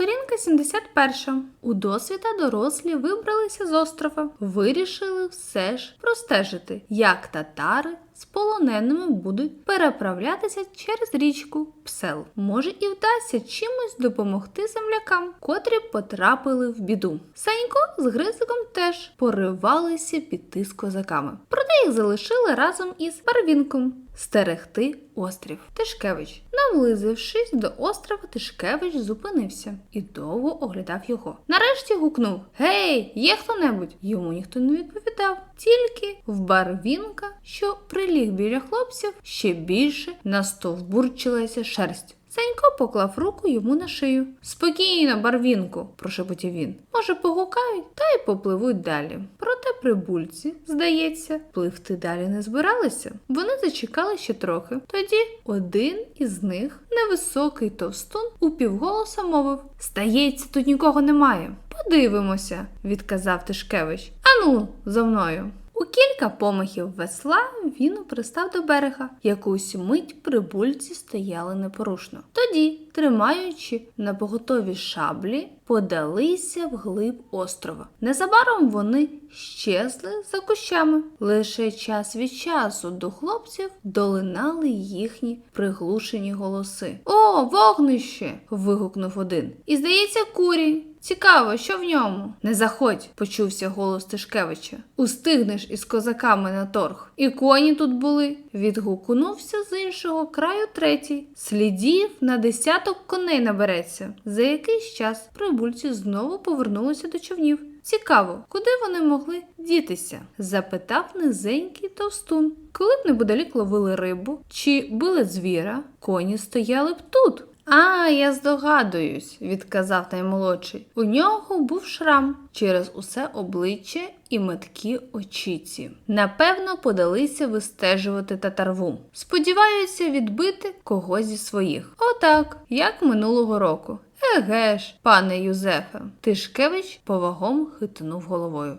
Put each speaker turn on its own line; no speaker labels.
Сторінка 71. У досвіта дорослі вибралися з острова. Вирішили все ж простежити, як татари з полоненими будуть переправлятися через річку Псел. Може і вдасться чимось допомогти землякам, котрі потрапили в біду. Санько з Гризиком теж поривалися піти з козаками. Проте їх залишили разом із Барвінком стерегти острів. Тишкевич, наблизившись до острова, Тишкевич зупинився і довго оглядав його. Нарешті гукнув: Гей, є хто-небудь? Йому ніхто не відповідав. Тільки в Барвінка, що приліг біля хлопців, ще більше настовбурчилася шерсть. Санько поклав руку йому на шию. Спокійно, барвінку, прошепотів він. Може, погукають та й попливуть далі. Проте прибульці, здається, пливти далі не збиралися. Вони зачекали ще трохи. Тоді один із них, невисокий товстун, упівголоса мовив: Стається, тут нікого немає. Подивимося, відказав Тишкевич. Ану, за мною. У кілька помахів весла він пристав до берега. Якусь мить прибульці стояли непорушно. Тоді, тримаючи на поготові шаблі, подалися вглиб острова. Незабаром вони щезли за кущами. Лише час від часу до хлопців долинали їхні приглушені голоси. О, вогнище! вигукнув один. І здається, курі. Цікаво, що в ньому? Не заходь, почувся голос Тишкевича. Устигнеш із козаками на торг. І коні тут були. Відгукнувся з іншого краю третій. Слідів на десяток коней набереться. За якийсь час прибульці знову повернулися до човнів. Цікаво, куди вони могли дітися? запитав низенький товстун. Коли б неподалік ловили рибу чи били звіра, коні стояли б тут. А, я здогадуюсь, відказав наймолодший. У нього був шрам через усе обличчя і меткі очіці. Напевно, подалися вистежувати татарву. Сподіваються відбити когось зі своїх. Отак, як минулого року. Еге ж, пане Юзефе. Тишкевич повагом хитнув головою.